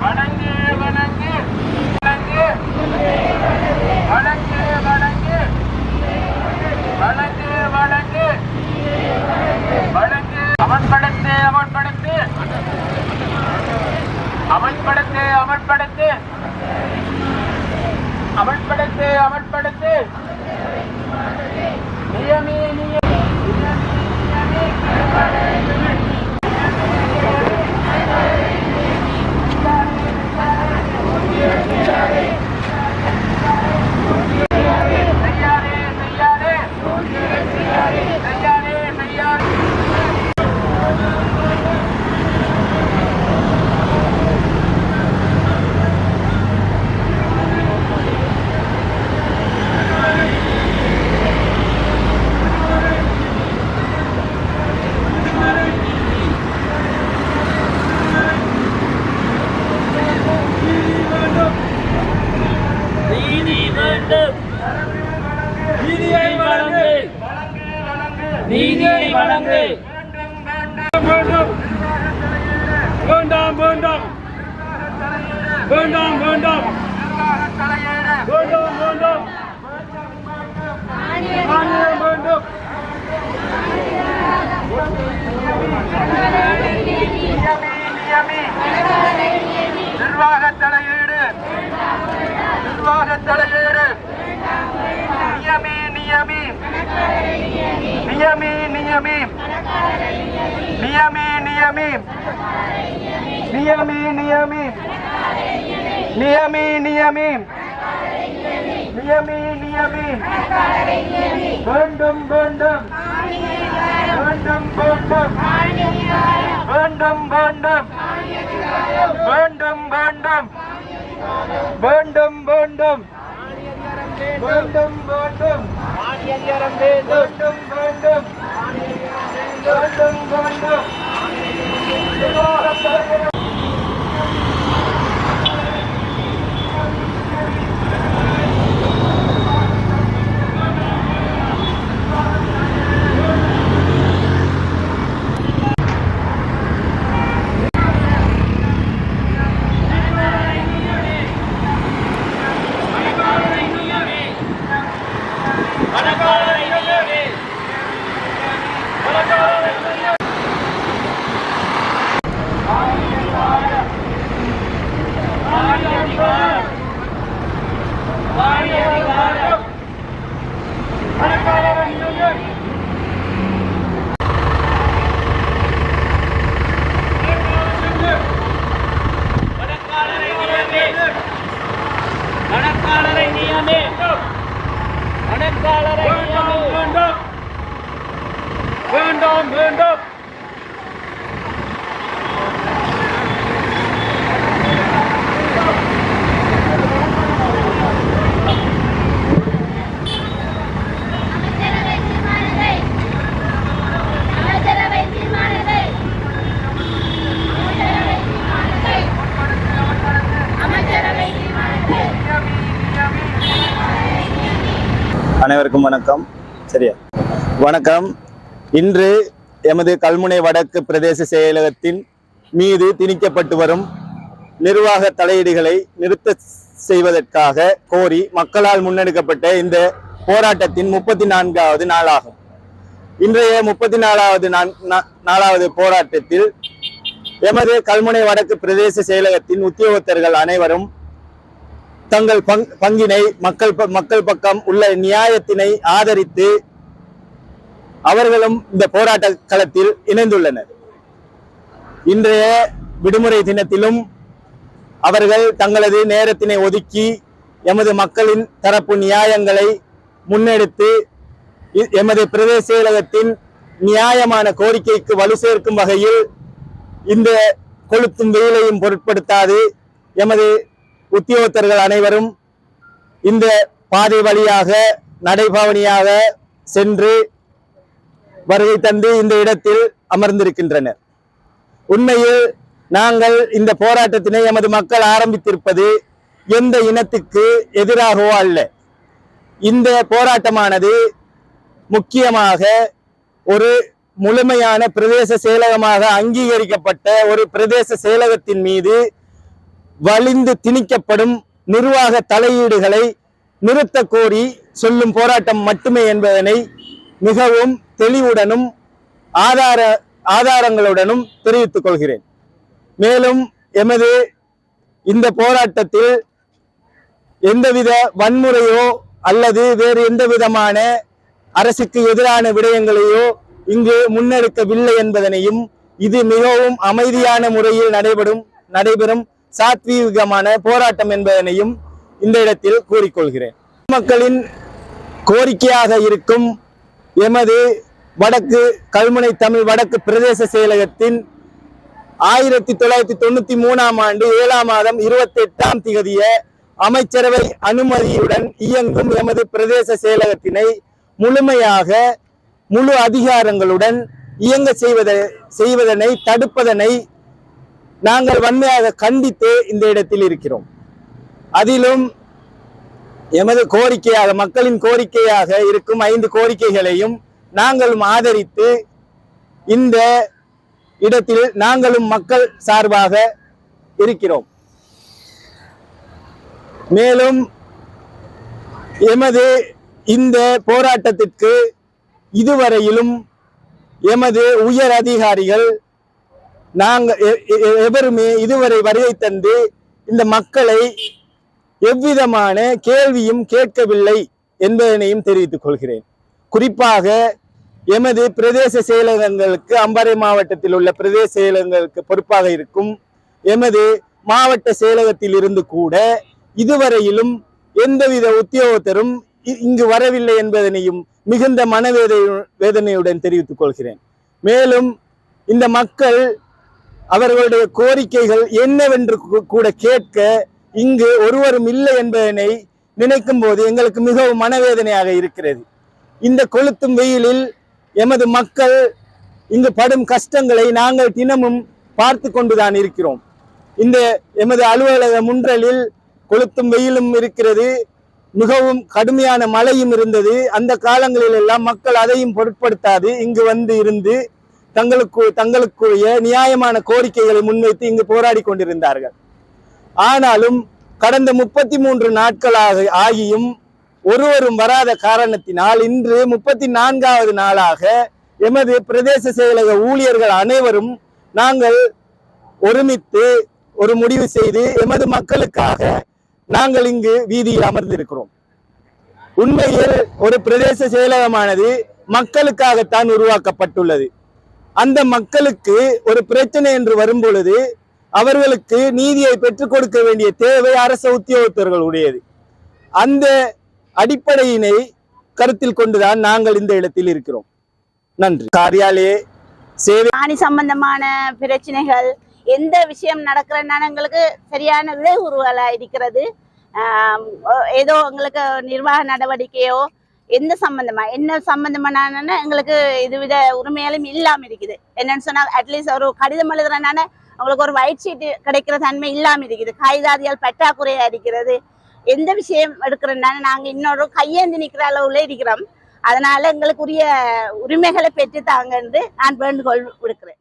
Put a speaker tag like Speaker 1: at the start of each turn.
Speaker 1: வணங்கு வணங்கு வணங்கு. வணங்கு வணங்கு. வணங்கு
Speaker 2: வணங்கு. வணங்கு. அமன்படுத்து அமன்படுத்து அமன்படுத்து அமன்படுத்து அமன்படுத்து அமன்படுத்து நியமி நியமி நியமி நியமி. Saturday. நீதியை வழங்கு.
Speaker 3: வேண்டாம் வேண்டாம். வேண்டாம் வேண்டாம். வேண்டாம் வேண்டாம். மானியம் வேண்டும்.
Speaker 1: நிர்வாக தலையீடு நிர்வாக தலை நியமி நியமி நியமி நியமி நியமி நியமி நியமி நியமி நியமி நியமி நியமி நியமி வேண்டும் வேண்டும் வேண்டும் வேண்டும் வேண்டும் வேண்டும் வேண்டும் வேண்டும் வேண்டும் வேண்டும் வேண்டும் வேண்டும் மானியம் வேண்டும் வேண்டும் வேண்டும் வேண்டும்.
Speaker 4: Buona
Speaker 5: அனைவருக்கும் வணக்கம். சரியா? வணக்கம். இன்று எமது கல்முனை வடக்கு பிரதேச செயலகத்தின் மீது திணிக்கப்பட்டு வரும் நிர்வாக தலையீடுகளை நிறுத்த செய்வதற்காக கோரி மக்களால் முன்னெடுக்கப்பட்ட இந்த போராட்டத்தின் முப்பத்தி நான்காவது நாளாகும். இன்றைய முப்பத்தி நாலாவது நாலாவது போராட்டத்தில் எமது கல்முனை வடக்கு பிரதேச செயலகத்தின் உத்தியோகத்தர்கள் அனைவரும் தங்கள் பங்கினை மக்கள் ப- மக்கள் பக்கம் உள்ள நியாயத்தினை ஆதரித்து அவர்களும் இந்த போராட்ட களத்தில் இணைந்துள்ளனர். இன்றைய விடுமுறை தினத்திலும் அவர்கள் தங்களது நேரத்தினை ஒதுக்கி எமது மக்களின் தரப்பு நியாயங்களை முன்னெடுத்து எமது பிரதேச செயலகத்தின் நியாயமான கோரிக்கைக்கு வலு சேர்க்கும் வகையில் இந்த கொளுத்தும் வெயிலையும் பொருட்படுத்தாது. எமது உத்தியோகத்தர்கள் அனைவரும் இந்த பாதை வழியாக நடைபாவனியாக சென்று வருகை தந்து இந்த இடத்தில் அமர்ந்திருக்கின்றனர். உண்மையில் நாங்கள் இந்த போராட்டத்தினை எமது மக்கள் ஆரம்பித்திருப்பது எந்த இனத்துக்கு எதிராகவோ அல்ல. இந்த போராட்டமானது முக்கியமாக ஒரு முழுமையான பிரதேச செயலகமாக அங்கீகரிக்கப்பட்ட ஒரு பிரதேச செயலகத்தின் மீது வலிந்து திணிக்கப்படும் நிர்வாக தலையீடுகளை நிறுத்த கோரி சொல்லும் போராட்டம் மட்டுமே என்பதனை மிகவும் தெளிவுடனும் ஆதார ஆதாரங்களுடனும் தெரிவித்துக் கொள்கிறேன். மேலும் எமது இந்த போராட்டத்தில் எந்தவித வன்முறையோ அல்லது வேறு எந்த விதமான அரசுக்கு எதிரான விடயங்களையோ இங்கு முன்னெடுக்கவில்லை என்பதனையும் இது மிகவும் அமைதியான முறையில் நடைபெறும் நடைபெறும் சாத்வீகமான போராட்டம் என்பதனையும் இந்த இடத்தில் கூறிக்கொள்கிறேன். மக்களின் கோரிக்கையாக இருக்கும் எமது வடக்கு கல்முனை தமிழ் வடக்கு பிரதேச செயலகத்தின் ஆயிரத்தி தொள்ளாயிரத்தி தொண்ணூத்தி மூணாம் ஆண்டு ஏழாம் மாதம் இருபத்தி எட்டாம் திகதிய அமைச்சரவை அனுமதியுடன் இயங்கும் எமது பிரதேச செயலகத்தினை முழுமையாக முழு அதிகாரங்களுடன் இயங்க செய்வத செய்வதனை தடுப்பதனை நாங்கள் வன்மையாக கண்டித்து இந்த இடத்தில் இருக்கிறோம். அதிலும் எமது கோரிக்கையாக மக்களின் கோரிக்கையாக இருக்கும் ஐந்து கோரிக்கைகளையும் நாங்களும் ஆதரித்து இந்த இடத்தில் நாங்களும் மக்கள் சார்பாக இருக்கிறோம். மேலும் எமது இந்த போராட்டத்திற்கு இதுவரையிலும் எமது உயர் அதிகாரிகள் நாங்கள் எ- எ- எவருமே இதுவரை வருகை தந்து இந்த மக்களை எவ்விதமான கேள்வியும் கேட்கவில்லை என்பதனையும் தெரிவித்துக் கொள்கிறேன். குறிப்பாக எமது பிரதேச செயலகங்களுக்கு அம்பாறை மாவட்டத்தில் உள்ள பிரதேச செயலகங்களுக்கு பொறுப்பாக இருக்கும் எமது மாவட்ட செயலகத்தில் இருந்து கூட இதுவரையிலும் எந்தவித உத்தியோகத்தரும் இ- இங்கு வரவில்லை என்பதனையும் மிகுந்த மனவேதை வேதனையுடன் தெரிவித்துக் கொள்கிறேன். மேலும் இந்த மக்கள் அவர்களுடைய கோரிக்கைகள் என்னவென்று கூட கேட்க இங்கு ஒருவரும் இல்லை என்பதனை நினைக்கும் போது எங்களுக்கு மிகவும் மனவேதனையாக இருக்கிறது. இந்த கொளுத்தும் வெயிலில் எமது மக்கள் இங்கு படும் கஷ்டங்களை நாங்கள் தினமும் பார்த்து கொண்டுதான் இருக்கிறோம். இந்த எமது அலுவலக முன்றலில் கொளுத்தும் வெயிலும் இருக்கிறது மிகவும் கடுமையான மழையும் இருந்தது. அந்த காலங்களில் எல்லாம் மக்கள் அதையும் பொருட்படுத்தாது இங்கு வந்து இருந்து தங்களுக்கு தங்களுக்குரிய நியாயமான கோரிக்கைகளை முன்வைத்து இங்கு போராடி கொண்டிருந்தார்கள். ஆனாலும் கடந்த முப்பத்தி மூன்று நாட்களாக ஆகியும் ஒருவரும் வராத காரணத்தினால் இன்று முப்பத்தி நான்காவது நாளாக எமது பிரதேச செயலக ஊழியர்கள் அனைவரும் நாங்கள் ஒருமித்து ஒரு முடிவு செய்து எமது மக்களுக்காக நாங்கள் இங்கு வீதியில் அமர்ந்திருக்கிறோம். உண்மையில் ஒரு பிரதேச செயலகமானது மக்களுக்காகத்தான் உருவாக்கப்பட்டுள்ளது. அந்த மக்களுக்கு ஒரு பிரச்சனை என்று வரும் பொழுது அவர்களுக்கு நீதியை பெற்றுக் கொடுக்க வேண்டிய தேவை அரச உத்தியோகத்தர்களுடையது அந்த அடிப்படையினை கருத்தில் கொண்டுதான் நாங்கள் இந்த இடத்தில் இருக்கிறோம். நன்றி. காரியாலே சேவை
Speaker 6: காணி சம்பந்தமான பிரச்சனைகள் எந்த விஷயம் நடக்கிறனால எங்களுக்கு சரியான இடையூறுகளா இருக்கிறது. ஏதோ எங்களுக்கு நிர்வாக நடவடிக்கையோ எந்த சம்பந்தமா என்ன சம்பந்தமான எங்களுக்கு இதுவித உரிமையாலும் இல்லாம இருக்குது. என்னன்னு சொன்னா அட்லீஸ்ட் ஒரு கடிதம் எழுதுறனால உங்களுக்கு ஒரு ஒயிட் ஷீட் கிடைக்கிற தன்மை இல்லாம இருக்குது. காய்தாதியால் பற்றாக்குறையா இருக்கிறது எந்த விஷயம் எடுக்கிறனால நாங்க இன்னொரு கையேந்தி நிக்கிற அளவுல இருக்கிறோம். அதனால எங்களுக்குரிய உரிமைகளை பெற்று தாங்க என்று நான் வேண்டுகோள் விடுக்கிறேன்.